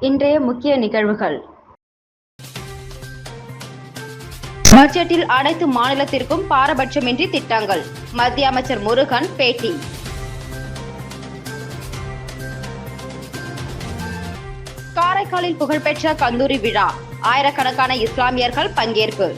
இன்றைய முக்கிய நிகழ்வுகள். பட்ஜெட்டில் அனைத்து மாநிலத்திற்கும் பாரபட்சமின்றி திட்டங்கள். மத்திய அமைச்சர் முருகன் பேட்டி. காரைக்காலில் புகழ்பெற்ற கந்தூரி விழா. ஆயிரக்கணக்கான இஸ்லாமியர்கள் பங்கேற்பு.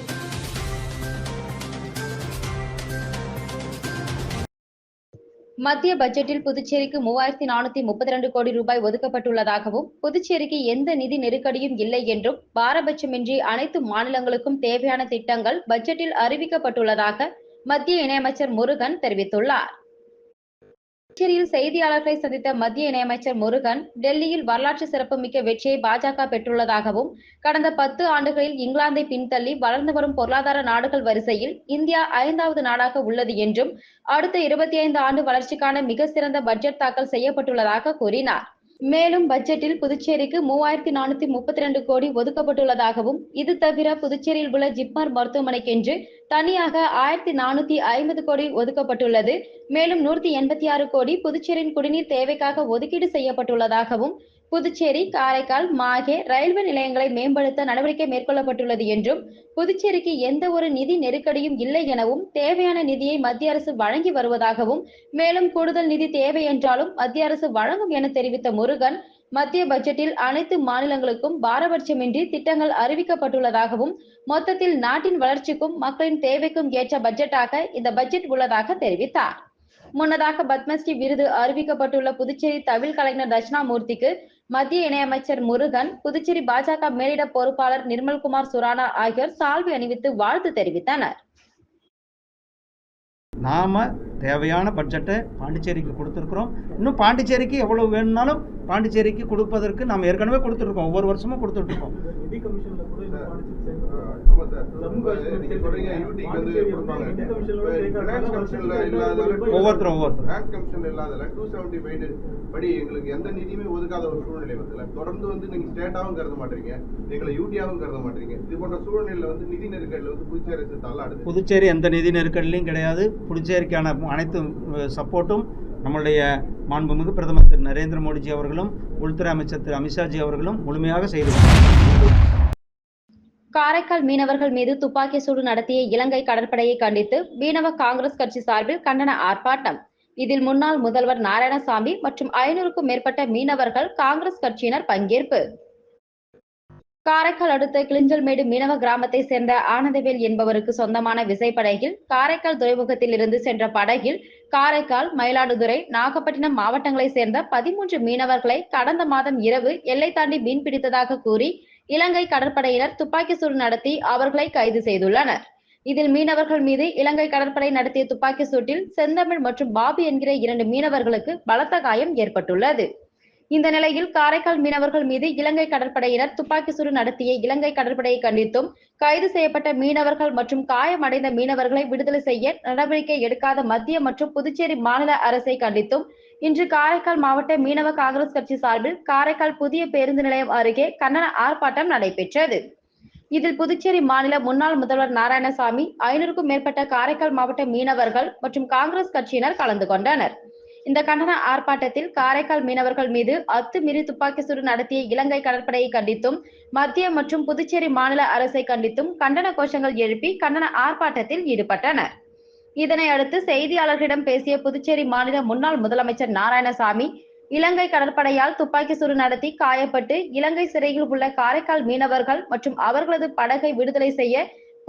மத்திய பட்ஜெட்டில் புதுச்சேரிக்கு மூவாயிரத்தி நானூத்தி முப்பத்தி ரெண்டு கோடி ரூபாய் ஒதுக்கப்பட்டுள்ளதாகவும் புதுச்சேரிக்கு எந்த நிதி நெருக்கடியும் இல்லை என்றும் பாரபட்சமின்றி அனைத்து மாநிலங்களுக்கும் தேவையான திட்டங்கள் பட்ஜெட்டில் அறிவிக்கப்பட்டுள்ளதாக மத்திய இணையமைச்சர் முருகன் தெரிவித்துள்ளார். புதுச்சேரியில் செய்தியாளர்களை சந்தித்த மத்திய இணையமைச்சர் முருகன் டெல்லியில் வரலாற்று சிறப்புமிக்க வெற்றியை பாஜக பெற்றுள்ளதாகவும் கடந்த பத்து ஆண்டுகளில் இங்கிலாந்தை பின்தள்ளி வளர்ந்து வரும் பொருளாதார நாடுகள் வரிசையில் இந்தியா ஐந்தாவது நாடாக உள்ளது என்றும் அடுத்த இருபத்தி ஐந்து ஆண்டு வளர்ச்சிக்கான மிக சிறந்த பட்ஜெட் தாக்கல் செய்யப்பட்டுள்ளதாக கூறினார். மேலும் பட்ஜெட்டில் புதுச்சேரிக்கு மூவாயிரத்தி நானூத்தி முப்பத்தி ரெண்டு கோடி ஒதுக்கப்பட்டுள்ளதாகவும் இது தவிர புதுச்சேரியில் உள்ள ஜிப்மர் மருத்துவமனைக்கென்று தனியாக ஆயிரத்தி நானூத்தி ஐம்பது கோடி ஒதுக்கப்பட்டுள்ளது. மேலும் நூற்றி எண்பத்தி ஆறு கோடி புதுச்சேரியின் குடிநீர் தேவைக்காக ஒதுக்கீடு செய்யப்பட்டுள்ளதாகவும் புதுச்சேரி காரைக்கால் மாகே ரயில்வே நிலையங்களை மேம்படுத்த நடவடிக்கை மேற்கொள்ளப்பட்டுள்ளது என்றும் புதுச்சேரிக்கு எந்த ஒரு நிதி நெருக்கடியும் இல்லை எனவும் தேவையான நிதியை மத்திய அரசு வழங்கி வருவதாகவும் மேலும் கூடுதல் நிதி தேவை என்றாலும் மத்திய அரசு வழங்கும் என தெரிவித்த முருகன் மத்திய பட்ஜெட்டில் அனைத்து மாநிலங்களுக்கும் பாரபட்சமின்றி திட்டங்கள் அறிவிக்கப்பட்டுள்ளதாகவும் மொத்தத்தில் நாட்டின் வளர்ச்சிக்கும் மக்களின் தேவைக்கும் ஏற்ற பட்ஜெட்டாக இந்த பட்ஜெட் உள்ளதாக தெரிவித்தார். முன்னதாக பத்மஸ்ரீ விருது அறிவிக்கப்பட்டுள்ள புதுச்சேரி தவில் கலைஞர் தட்சிணாமூர்த்திக்கு மத்திய இணையமைச்சர் முருகன் புதுச்சேரி பாஜக மேலிட பொறுப்பாளர் நிர்மல்குமார் சுரானா ஆகியோர் சால்வை அணிவித்து வாழ்த்து தெரிவித்தனர். நாம தேவையான பட்ஜெட்டை பாண்டிச்சேரிக்கு கொடுத்துருக்குறோம். இன்னும் பாண்டிச்சேரிக்கு எவ்வளோ வேணும்னாலும் பாண்டிச்சேரிக்கு கொடுப்பதற்கு நாம் ஏற்கனவே கொடுத்துருக்கோம். ஒவ்வொரு வருஷமும் கொடுத்துட்ருக்கோம் ஒவ்வொருத்தரும் ஒவ்வொருத்தரும். finance commissionல இல்லாததால 275 படி எங்களுக்கு எந்த நிதியுமே ஒதுக்காத ஒரு சூழ்நிலை வருதுல்ல. தொடர்ந்து வந்து நீங்க ஸ்டேட்டாவும் கருத மாட்டீங்க. எங்களை யூடியாவும் கருத மாட்டீங்க. இது போன்ற சூழ்நிலையில வந்து நிதி நெருக்கடியில வந்து புதுச்சேரி தள்ளாடுது. புதுச்சேரி எந்த நிதி நெருக்கடிலையும் கிடையாது. புதுச்சேரிக்கான அனைத்து சப்போர்ட்டும் நம்மளுடைய மாண்புமிகு பிரதமர் திரு நரேந்திர மோடிஜி அவர்களும் உள்துறை அமைச்சர் திரு அமித்ஷாஜி அவர்களும் முழுமையாக செய்து காரைக்கால் மீனவர்கள் மீது துப்பாக்கி சூடு நடத்திய இலங்கை கடற்படையை கண்டித்து மீனவ காங்கிரஸ் கட்சி சார்பில் கண்டன ஆர்ப்பாட்டம். இதில் முன்னாள் முதல்வர் நாராயணசாமி மற்றும் ஐநூறுக்கும் மேற்பட்ட மீனவர்கள் காங்கிரஸ் கட்சியினர் பங்கேற்பு. காரைக்கால் அடுத்த கிளிஞ்சல்மேடு மீனவ கிராமத்தை சேர்ந்த ஆனந்தவேல் என்பவருக்கு சொந்தமான விசைப்படகில் காரைக்கால் துறைமுகத்தில் இருந்து சென்ற படகில் காரைக்கால் மயிலாடுதுறை நாகப்பட்டினம் மாவட்டங்களைச் சேர்ந்த பதிமூன்று மீனவர்களை கடந்த மாதம் இரவு எல்லை தாண்டி மீன் பிடித்ததாக கூறி இலங்கை கடற்படையினர் துப்பாக்கி சூடு நடத்தி அவர்களை கைது செய்துள்ளனர். இதில் மீனவர்கள் மீது இலங்கை கடற்படை நடத்திய துப்பாக்கி சூட்டில் செந்தமிழ் மற்றும் பாபு என்கிற இரண்டு மீனவர்களுக்கு பலத்த காயம் ஏற்பட்டுள்ளது. இந்த நிலையில் காரைக்கால் மீனவர்கள் மீது இலங்கை கடற்படையினர் துப்பாக்கி சூடு நடத்திய இலங்கை கடற்படையை கண்டித்தும் கைது செய்யப்பட்ட மீனவர்கள் மற்றும் காயமடைந்த மீனவர்களை விடுதலை செய்ய நடவடிக்கை எடுக்காத மத்திய மற்றும் புதுச்சேரி மாநில அரசை கண்டித்தும் இன்று காரைக்கால் மாவட்ட மீனவ காங்கிரஸ் கட்சி சார்பில் காரைக்கால் புதிய பேருந்து நிலையம் அருகே கண்டன ஆர்ப்பாட்டம் நடைபெற்றது. இதில் புதுச்சேரி மாநில முன்னாள் முதல்வர் நாராயணசாமி ஐநூறுக்கும் மேற்பட்ட காரைக்கால் மாவட்ட மீனவர்கள் மற்றும் காங்கிரஸ் கட்சியினர் கலந்து கொண்டனர். இந்த கண்டன ஆர்ப்பாட்டத்தில் காரைக்கால் மீனவர்கள் மீது அத்துமீறி துப்பாக்கி சூடு நடத்திய இலங்கை கடற்படையை கண்டித்தும் மத்திய மற்றும் புதுச்சேரி மாநில அரசை கண்டித்தும் கண்டன கோஷங்கள் எழுப்பி கண்டன ஆர்ப்பாட்டத்தில் ஈடுபட்டனர். இதனை அடுத்து செய்தியாளர்களிடம் பேசிய புதுச்சேரி மாநில முன்னாள் முதலமைச்சர் நாராயணசாமி இலங்கை கடற்படையால் துப்பாக்கி சூடு நடத்தி காயப்பட்டு இலங்கை சிறையில் உள்ள காரைக்கால் மீனவர்கள் மற்றும் அவர்களது படகை விடுதலை செய்ய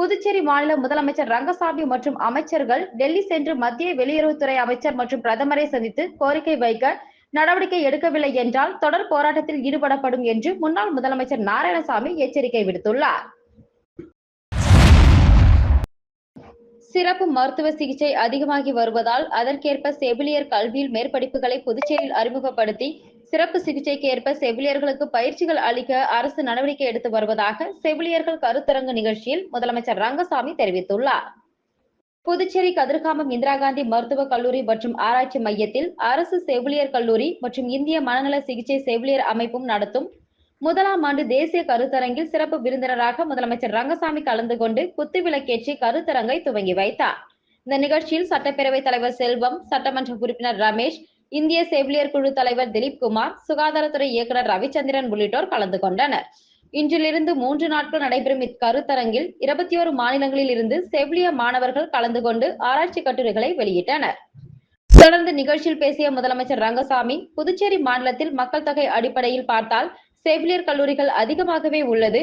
புதுச்சேரி மாநில முதலமைச்சர் ரங்கசாமி மற்றும் அமைச்சர்கள் டெல்லி சென்று மத்திய வெளியுறவுத்துறை அமைச்சர் மற்றும் பிரதமரை சந்தித்து கோரிக்கை வைக்க நடவடிக்கை எடுக்கவில்லை என்றால் தொடர் போராட்டத்தில் ஈடுபடப்படும் என்று முன்னாள் முதலமைச்சர் நாராயணசாமி எச்சரிக்கை விடுத்துள்ளார். சிறப்பு மருத்துவ சிகிச்சை அதிகமாகி வருவதால் அதற்கேற்ப செவிலியர் கல்வியில் மேற்படிப்புகளை புதுச்சேரியில் அறிமுகப்படுத்தி சிறப்பு சிகிச்சைக்கு ஏற்ப செவிலியர்களுக்கு பயிற்சிகள் அளிக்க அரசு நடவடிக்கை எடுத்து வருவதாக செவிலியர்கள் கருத்தரங்கு நிகழ்ச்சியில் முதலமைச்சர் ரங்கசாமி தெரிவித்துள்ளார். புதுச்சேரி கதிர்காமம் இந்திரா காந்தி மருத்துவக் கல்லூரி மற்றும் ஆராய்ச்சி மையத்தில் அரசு செவிலியர் கல்லூரி மற்றும் இந்திய மனநல சிகிச்சை செவிலியர் அமைப்பும் நடத்தும். முதலாம் ஆண்டு தேசிய கருத்தரங்கில் சிறப்பு விருந்தினராக முதலமைச்சர் ரங்கசாமி கலந்து கொண்டு குத்துவிளக்கேற்றி கருத்தரங்கை துவங்கி வைத்தார். இந்த நிகழ்ச்சியில் சட்டப்பேரவைத் தலைவர் செல்வம் சட்டமன்ற உறுப்பினர் ரமேஷ் இந்திய செவிலியர் குழு தலைவர் திலீப் குமார் சுகாதாரத்துறை இயக்குனர் ரவிச்சந்திரன் உள்ளிட்டோர் கலந்து கொண்டனர். இன்றிலிருந்து மூன்று நாட்கள் நடைபெறும் இக்கருத்தரங்கில் இருபத்தி ஒரு மாநிலங்களில் இருந்து செவிலிய மாணவர்கள் கலந்து கொண்டு ஆராய்ச்சி கட்டுரைகளை வெளியிட்டனர். தொடர்ந்து நிகழ்ச்சியில் பேசிய முதலமைச்சர் ரங்கசாமி புதுச்சேரி மாநிலத்தில் மக்கள் தொகை அடிப்படையில் பார்த்தால் செவிலியர் கல்லூரிகள் அதிகமாகவே உள்ளது.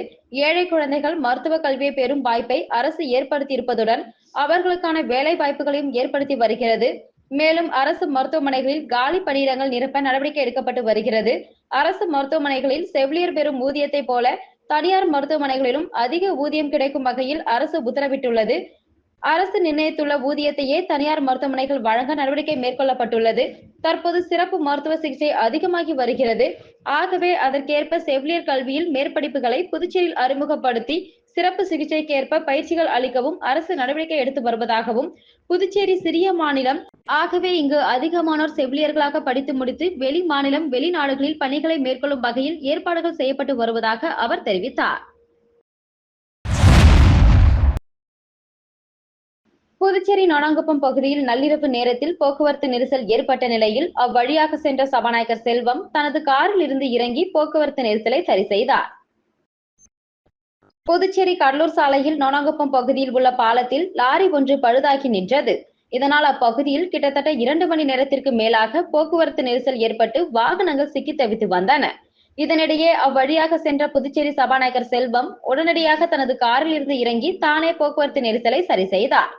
ஏழை குழந்தைகள் மருத்துவ கல்வியை பெறும் வாய்ப்பை அரசு ஏற்படுத்தி இருப்பதுடன் அவர்களுக்கான வேலை வாய்ப்புகளையும் ஏற்படுத்தி வருகிறது. மேலும் அரசு மருத்துவமனைகளில் காலி பணியிடங்கள் நிரப்ப நடவடிக்கை எடுக்கப்பட்டு வருகிறது. அரசு மருத்துவமனைகளில் செவிலியர் பெறும் ஊதியத்தை போல தனியார் மருத்துவமனைகளிலும் அதிக ஊதியம் கிடைக்கும் வகையில் அரசு உத்தரவிட்டுள்ளது. அரசு நிர்ணயித்துள்ள ஊதியத்தையே தனியார் மருத்துவமனைகள் வழங்க நடவடிக்கை மேற்கொள்ளப்பட்டுள்ளது. தற்போது சிறப்பு மருத்துவ சிகிச்சை அதிகமாகி வருகிறது. ஆகவே அதற்கேற்ப செவிலியர் கல்வியில் மேற்படிப்புகளை புதுச்சேரியில் அறிமுகப்படுத்தி சிறப்பு சிகிச்சைக்கேற்ப பயிற்சிகள் அளிக்கவும் அரசு நடவடிக்கை எடுத்து வருவதாகவும் புதுச்சேரி சிறிய மாநிலம் ஆகவே இங்கு அதிகமானோர் செவிலியர்களாக படித்து முடித்து வெளி மாநிலம் வெளிநாடுகளில் பணிகளை மேற்கொள்ளும் வகையில் ஏற்பாடுகள் செய்யப்பட்டு வருவதாக அவர் தெரிவித்தார். புதுச்சேரி நாடாங்குப்பம் பகுதியில் நள்ளிரவு நேரத்தில் போக்குவரத்து நெரிசல் ஏற்பட்ட நிலையில் அவ்வழியாக சென்ற சபாநாயகர் செல்வம் தனது காரில் இருந்து இறங்கி போக்குவரத்து நெரிசலை சரி செய்தார். புதுச்சேரி கடலூர் சாலையில் நோனாங்குப்பம் பகுதியில் உள்ள பாலத்தில் லாரி ஒன்று பழுதாகி நின்றது. இதனால் அப்பகுதியில் கிட்டத்தட்ட இரண்டு மணி நேரத்திற்கு மேலாக போக்குவரத்து நெரிசல் ஏற்பட்டு வாகனங்கள் சிக்கி தவித்து வந்தன. இதனிடையே அவ்வழியாக சென்ற புதுச்சேரி சபாநாயகர் செல்வம் உடனடியாக தனது காரில் இருந்து இறங்கி தானே போக்குவரத்து நெரிசலை சரி செய்தார்.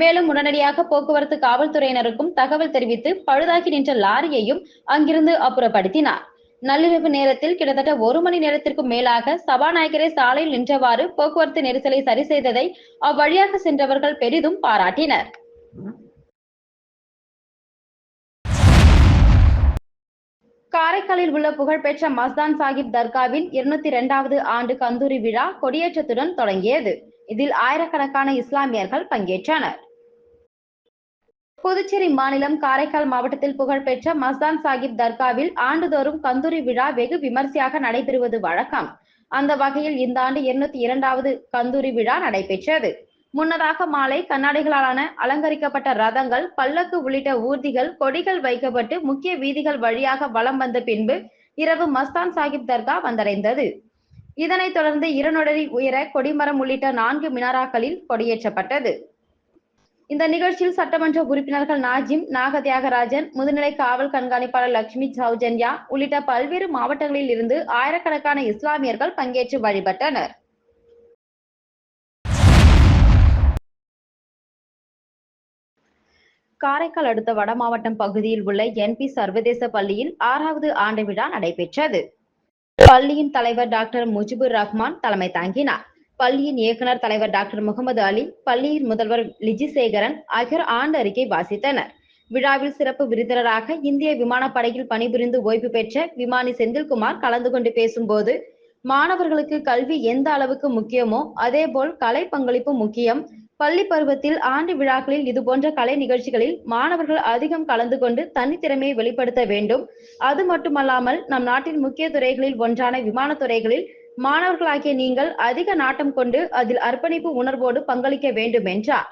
மேலும் உடனடியாக போக்குவரத்து காவல்துறையினருக்கும் தகவல் தெரிவித்து பழுதாகி நின்ற லாரியையும் அங்கிருந்து அப்புறப்படுத்தினார். நள்ளிரவு நேரத்தில் கிட்டத்தட்ட ஒரு மணி நேரத்திற்கும் மேலாக சபாநாயகரை சாலையில் நின்றவாறு போக்குவரத்து நெரிசலை சரி செய்ததை அவ்வழியாக சென்றவர்கள் பெரிதும் பாராட்டினர். காரைக்காலில் உள்ள புகழ்பெற்ற மஸ்தான் சாஹிப் தர்காவின் இருநூத்தி இரண்டாவது ஆண்டு கந்தூரி விழா கொடியேற்றத்துடன் தொடங்கியது. இதில் ஆயிரக்கணக்கான இஸ்லாமியர்கள் பங்கேற்றனர். புதுச்சேரி மாநிலம் காரைக்கால் மாவட்டத்தில் புகழ்பெற்ற மஸ்தான் சாஹிப் தர்காவில் ஆண்டுதோறும் கந்தூரி விழா வெகு விமர்சையாக நடைபெறுவது வழக்கம். அந்த வகையில் இந்த ஆண்டு இருநூத்தி இரண்டாவது கந்தூரி விழா நடைபெற்றது. முன்னதாக மாலை கண்ணாடிகளாலான அலங்கரிக்கப்பட்ட ரதங்கள் பல்லக்கு உள்ளிட்ட ஊர்திகள் கொடிகள் வைக்கப்பட்டு முக்கிய வீதிகள் வழியாக வலம் வந்த பின்பு இரவு மஸ்தான் சாஹிப் தர்கா வந்தடைந்தது. இதனைத் தொடர்ந்து இருநொடரி உயர கொடிமரம் உள்ளிட்ட நான்கு மினாராக்களில் கொடியேற்றப்பட்டது. இந்த நிகழ்ச்சியில் சட்டமன்ற உறுப்பினர்கள் நாஜிம் நாக தியாகராஜன் முதுநிலை காவல் கண்காணிப்பாளர் லட்சுமி சௌஜன்யா உள்ளிட்ட பல்வேறு மாவட்டங்களில் இருந்து ஆயிரக்கணக்கான இஸ்லாமியர்கள் பங்கேற்று வழிபட்டனர். காரைக்கால் அடுத்த வடமாவட்டம் பகுதியில் உள்ள என்பி சர்வதேச பள்ளியில் ஆறாவது ஆண்டு விழா நடைபெற்றது. பள்ளியின் தலைவர் டாக்டர் முஜிபுர் ரஹ்மான் தலைமை தாங்கினார். பள்ளியின் இயக்குனர் தலைவர் டாக்டர் முகமது அலி பள்ளியின் முதல்வர் லிஜிசேகரன் ஆகியோர் ஆண்டு அறிக்கை வாசித்தனர். விழாவில் சிறப்பு விருந்தினராக இந்திய விமானப்படையில் பணிபுரிந்து ஓய்வு பெற்ற விமானி செந்தில்குமார் கலந்து கொண்டு பேசும்போது மாணவர்களுக்கு கல்வி எந்த அளவுக்கு முக்கியமோ அதேபோல் கலை பங்களிப்பு முக்கியம் பள்ளி பருவத்தில் ஆண்டு விழாக்களில் இதுபோன்ற கலை நிகழ்ச்சிகளில் மாணவர்கள் அதிகம் கலந்து கொண்டு தனித்திறமையை வெளிப்படுத்த வேண்டும். அது மட்டுமல்லாமல் நம் நாட்டின் முக்கிய துறைகளில் ஒன்றான விமானத்துறைகளில் மாணவர்களாகிய நீங்கள் அதிக நாட்டம் கொண்டு அதில் அர்ப்பணிப்பு உணர்வோடு பங்களிக்க வேண்டும் என்றார்.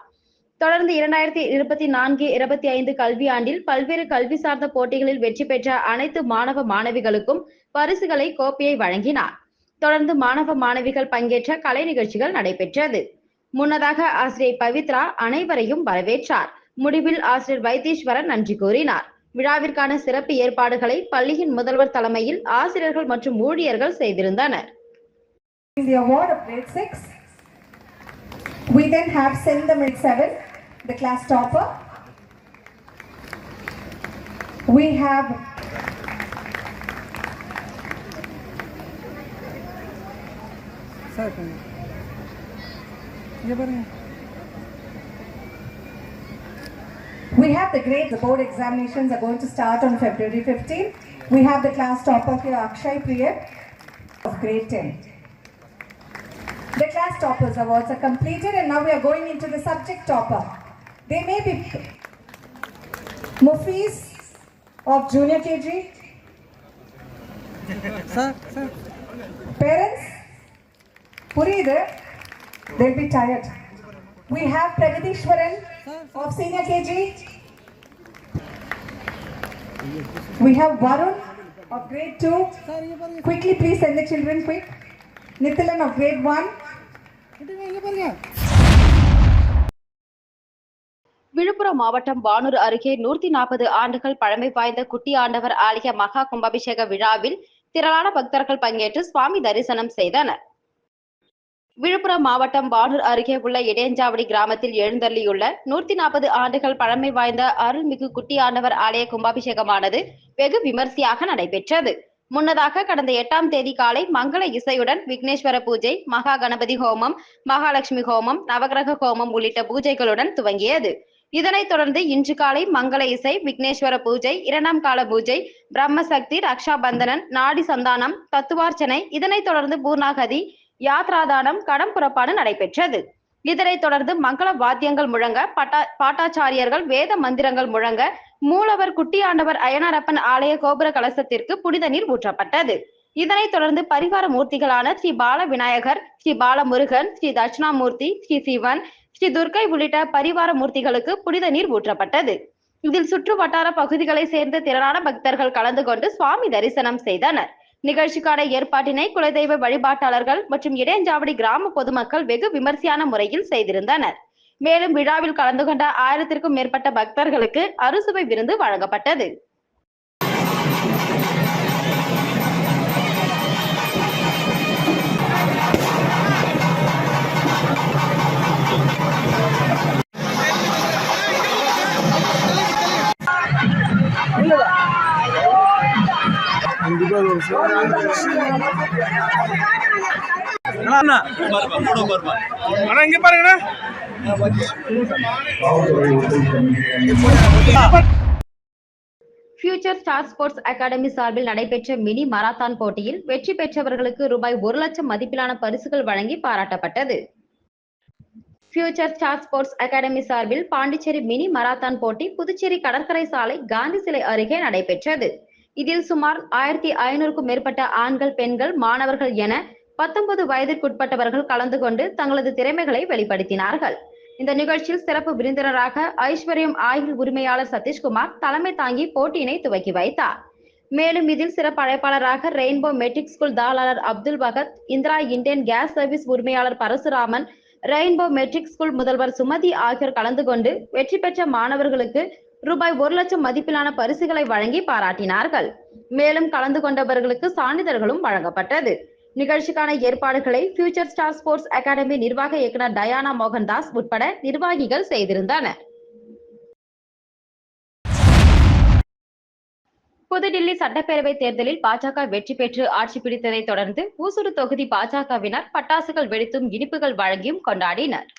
தொடர்ந்து இரண்டாயிரத்தி இருபத்தி நான்கு இருபத்தி ஐந்து கல்வியாண்டில் பல்வேறு கல்வி சார்ந்த போட்டிகளில் வெற்றி பெற்ற அனைத்து மாணவ மாணவிகளுக்கும் பரிசுகளை கோப்பையை வழங்கினார். தொடர்ந்து மாணவ மாணவிகள் பங்கேற்ற கலை நிகழ்ச்சிகள் நடைபெற்றது. முன்னதாக ஆசிரியை பவித்ரா அனைவரையும் வரவேற்றார் முடிவில் ஆசிரியர் வைத்தீஸ்வரன் நன்றி கூறினார் விழாவிற்கான சிறப்பு ஏற்பாடுகளை பள்ளியின் முதல்வர் தலைமையில் ஆசிரியர்கள் மற்றும் ஊழியர்கள் செய்திருந்தனர் the award of grade 6. We then have Sendamil 7, the class topper. We have sir We have the grades. The board examinations are going to start on February fifteenth. We have the class topper here, Akshay Priyat of grade 10. The class toppers awards are completed and now we are going into the subject topper. They may be Mufis of junior KG. Sir, sir. Parents, Puridu. They'll be tired. We have Pragadishwaran of senior KG. We have Varun of grade 2. Quickly, please send the children quick. Nithilan of grade 1. Villupuram மாவட்டம் வானூர் அருகே நூத்தி நாற்பது ஆண்டுகள் பழமை வாய்ந்த குட்டி ஆண்டவர் ஆலய மகா கும்பாபிஷேக விழாவில் திரளான பக்தர்கள் பங்கேற்று சுவாமி தரிசனம் செய்தனர் விழுப்புரம் மாவட்டம் வானூர் அருகே உள்ள இடையஞ்சாவடி கிராமத்தில் எழுந்தள்ளியுள்ள நூத்தி நாற்பது ஆண்டுகள் பழமை வாய்ந்த அருள்மிகு குட்டி ஆண்டவர் ஆலய கும்பாபிஷேகமானது வெகு விமர்சையாக நடைபெற்றது. முன்னதாக கடந்த எட்டாம் தேதி காலை மங்கள இசையுடன் விக்னேஸ்வர பூஜை மகா கணபதி ஹோமம் மகாலட்சுமி ஹோமம் நவகிரக ஹோமம் உள்ளிட்ட பூஜைகளுடன் துவங்கியது. இதனைத் தொடர்ந்து இன்று காலை மங்கள இசை விக்னேஸ்வர பூஜை இரண்டாம் கால பூஜை பிரம்மசக்தி ரக்ஷா பந்தனன் நாடி சந்தானம் தத்துவார்ச்சனை இதனைத் தொடர்ந்து பூர்ணாகதி யாத்ராதானம் கடம் புறப்பாடு நடைபெற்றது. இதனைத் தொடர்ந்து மங்கள வாத்தியங்கள் முழங்க பட்டா பாட்டாச்சாரியர்கள் வேத மந்திரங்கள் முழங்க மூலவர் குட்டியாண்டவர் அயனாரப்பன் ஆலய கோபுர கலசத்திற்கு புனித நீர் ஊற்றப்பட்டது. இதனைத் தொடர்ந்து பரிவார மூர்த்திகளான ஸ்ரீ பால விநாயகர் ஸ்ரீ பாலமுருகன் ஸ்ரீ தட்சிணாமூர்த்தி ஸ்ரீ சிவன் ஸ்ரீ துர்க்கை உள்ளிட்ட பரிவார மூர்த்திகளுக்கு புனித நீர் ஊற்றப்பட்டது. இதில் சுற்று வட்டார பகுதிகளை சேர்ந்த திரளான பக்தர்கள் கலந்து கொண்டு சுவாமி தரிசனம் செய்தனர். நிகழ்ச்சிக்கான ஏற்பாட்டினை குலதெய்வ வழிபாட்டாளர்கள் மற்றும் இடையஞ்சாவடி கிராம பொதுமக்கள் வெகு விமர்சையான முறையில் செய்திருந்தனர். மேலும் விழாவில் கலந்து கொண்ட ஆயிரத்திற்கும் மேற்பட்ட பக்தர்களுக்கு அறுசுவை விருந்து வழங்கப்பட்டது. அண்ணா இங்க பாருங்கண்ணா ஃபியூச்சர் ஸ்டார் ஸ்போர்ட்ஸ் அகாடமி சார்பில் நடைபெற்ற மினி மராத்தான் போட்டியில் வெற்றி பெற்றவர்களுக்கு ரூபாய் ஒரு லட்சம் மதிப்பிலான பரிசுகள் வழங்கி பாராட்டப்பட்டது. ஃபியூச்சர் ஸ்டார் ஸ்போர்ட்ஸ் அகாடமி சார்பில் பாண்டிச்சேரி மினி மராத்தான் போட்டி புதுச்சேரி கடற்கரை சாலை காந்தி சிலை அருகே நடைபெற்றது. இதில் சுமார் ஆயிரத்தி ஐநூறுக்கும் மேற்பட்ட ஆண்கள் பெண்கள் மாணவர்கள் என பத்தொன்பது வயதிற்குட்பட்டவர்கள் கலந்து கொண்டு தங்களது திறமைகளை வெளிப்படுத்தினார்கள். இந்த நிகழ்ச்சியில் சிறப்பு விருந்தினராக ஐஸ்வர்யம் ஆயுள் உரிமையாளர் சதீஷ்குமார் தலைமை தாங்கி போட்டியினை துவக்கி வைத்தார். மேலும் இதில் சிறப்பு அழைப்பாளராக ரெயின்போ மெட்ரிக் ஸ்கூல் தாளாளர் Abdul Bhagat Indira Indian gas service உரிமையாளர் பரசுராமன் ரெயின்போ மெட்ரிக் ஸ்கூல் முதல்வர் சுமதி ஆகியோர் கலந்து கொண்டு வெற்றி பெற்ற மாணவர்களுக்கு ரூபாய் ஒரு லட்சம் மதிப்பிலான பரிசுகளை வழங்கி பாராட்டினார்கள். மேலும் கலந்து கொண்டவர்களுக்கு சான்றிதழ்களும் வழங்கப்பட்டது. நிகழ்ச்சிக்கான ஏற்பாடுகளை ஃபியூச்சர் ஸ்டார் ஸ்போர்ட்ஸ் அகாடமி நிர்வாக இயக்குனர் டயானா மோகன்தாஸ் உட்பட நிர்வாகிகள் செய்திருந்தனர். புதுடில்லி சட்டப்பேரவை தேர்தலில் பாஜக வெற்றி பெற்று ஆட்சி பிடித்ததைத் தொடர்ந்து ஊசுடு தொகுதி பாஜகவினர் பட்டாசுகள் வெடித்தும் இனிப்புகள் வழங்கியும் கொண்டாடினர்.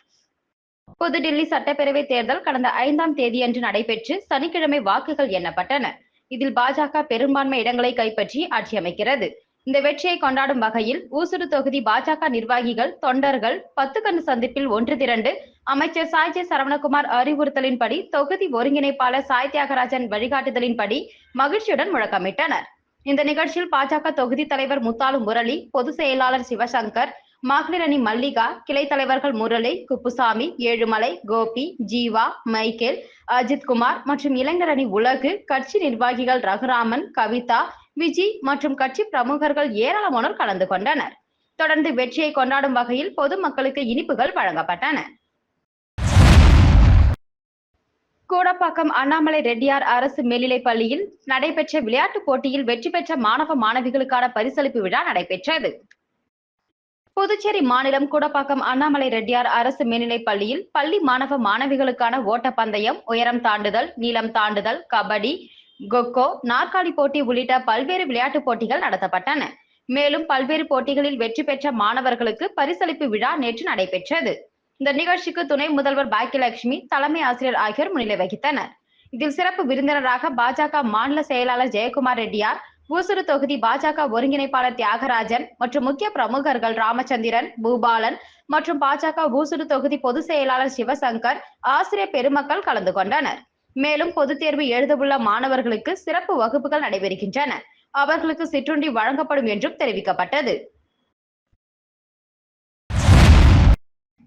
புதுடில்லி சட்டப்பேரவை தேர்தல் கடந்த ஐந்தாம் தேதியன்று நடைபெற்று சனிக்கிழமை வாக்குகள் எண்ணப்பட்டன. இதில் பாஜக பெரும்பான்மை இடங்களை கைப்பற்றி ஆட்சி அமைக்கிறது. இந்த வெற்றியை கொண்டாடும் வகையில் ஊசுடு தொகுதி பாஜக நிர்வாகிகள் தொண்டர்கள் பத்து கண்ணு சந்திப்பில் ஒன்று திரண்டு அமைச்சர் சாய்ஜி சரவணகுமார் அறிவுறுத்தலின்படி தொகுதி ஒருங்கிணைப்பாளர் சாய் தியாகராஜன் வழிகாட்டுதலின்படி மகிழ்ச்சியுடன் முழக்கமிட்டனர். இந்த நிகழ்ச்சியில் பாஜக தொகுதி தலைவர் முத்தாலு முரளி பொதுச் செயலாளர் சிவசங்கர் மகளிர் அணி மல்லிகா கிளை தலைவர்கள் முரளி குப்புசாமி ஏழுமலை கோபி ஜீவா மைக்கேல் அஜித்குமார் மற்றும் இளைஞர் அணி உலகு கட்சி நிர்வாகிகள் ரகுராமன் கவிதா விஜி மற்றும் கட்சி பிரமுகர்கள் ஏராளமானோர் கலந்து கொண்டனர். தொடர்ந்து வெற்றியை கொண்டாடும் வகையில் பொதுமக்களுக்கு இனிப்புகள் வழங்கப்பட்டன. கூடப்பாக்கம் அண்ணாமலை ரெட்டியார் அரசு மேல்நிலைப் பள்ளியில் நடைபெற்ற விளையாட்டுப் போட்டியில் வெற்றி பெற்ற மாணவ மாணவிகளுக்கான பரிசளிப்பு விழா நடைபெற்றது. புதுச்சேரி மாநிலம் கூடப்பாக்கம் அண்ணாமலை ரெட்டியார் அரசு மேல்நிலைப் பள்ளியில் பள்ளி மாணவ மாணவிகளுக்கான ஓட்டப்பந்தயம் உயரம் தாண்டுதல் நீளம் தாண்டுதல் கபடி கொக்கோ நாற்காலி போட்டி உள்ளிட்ட பல்வேறு விளையாட்டுப் போட்டிகள் நடத்தப்பட்டன. மேலும் பல்வேறு போட்டிகளில் வெற்றி பெற்ற மாணவர்களுக்கு பரிசளிப்பு விழா நேற்று நடைபெற்றது. இந்த நிகழ்ச்சிக்கு துணை முதல்வர் பாக்கியலட்சுமி தலைமை ஆசிரியர் ஆகியோர் முன்னிலை வகித்தனர். இதில் சிறப்பு விருந்தினராக பாஜக மாநில செயலாளர் ஜெயக்குமார் ரெட்டியார் ஊசுறு தொகுதி பாஜக ஒருங்கிணைப்பாளர் தியாகராஜன் மற்றும் முக்கிய பிரமுகர்கள் ராமச்சந்திரன் பூபாலன் மற்றும் பாஜக ஊசுடு தொகுதி பொதுச் செயலாளர் சிவசங்கர் ஆசிரியர் பெருமக்கள் கலந்து கொண்டனர். மேலும் பொதுத் தேர்வு எழுதவுள்ள மாணவர்களுக்கு சிறப்பு வகுப்புகள் நடைபெறுகின்றன. அவர்களுக்கு சிற்றுண்டி வழங்கப்படும் என்றும் தெரிவிக்கப்பட்டது.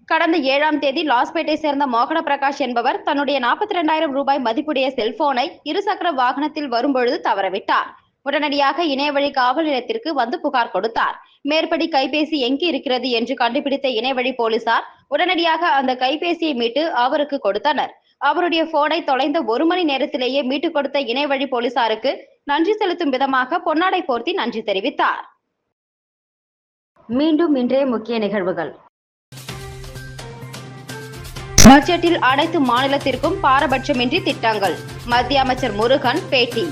கடந்த ஏழாம் தேதி லாஸ்பேட்டை சேர்ந்த மோகன பிரகாஷ் என்பவர் தன்னுடைய நாற்பத்தி இரண்டாயிரம் ரூபாய் மதிப்புடைய செல்போனை இருசக்கர வாகனத்தில் வரும்பொழுது தவறவிட்டார். உடனடியாக இணையவழி காவல் நிலையத்திற்கு வந்து புகார் கொடுத்தார். மேற்படி கைபேசி எங்கு இருக்கிறது என்று கண்டுபிடித்த இணையவழி போலீசார் உடனடியாக அந்த கைபேசியை மீட்டு அவருக்கு கொடுத்தனர். அவருடைய போனை தொலைந்த ஒரு மணி நேரத்திலேயே மீட்டுக் கொடுத்த இணையவழி போலீசாருக்கு நன்றி செலுத்தும் விதமாக பொன்னாடை போர்த்தி நன்றி தெரிவித்தார். மீண்டும் இன்றைய முக்கிய நிகழ்வுகள். பட்ஜெட்டில் அனைத்து மாநிலத்திற்கும் பாரபட்சமின்றி திட்டங்கள். மத்திய அமைச்சர் முருகன் பேட்டி.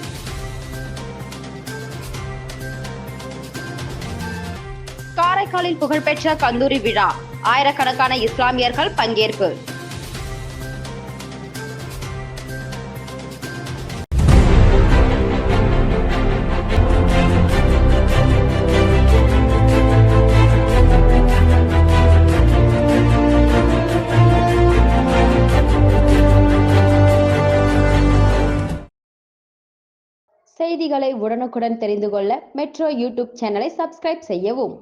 காரைக்காலில் புகழ்பெற்ற கந்தூரி விழா. ஆயிரக்கணக்கான இஸ்லாமியர்கள் பங்கேற்பு. செய்திகளை உடனுக்குடன் தெரிந்து கொள்ள மெட்ரோ யூடியூப் சேனலை சப்ஸ்கிரைப் செய்யவும்.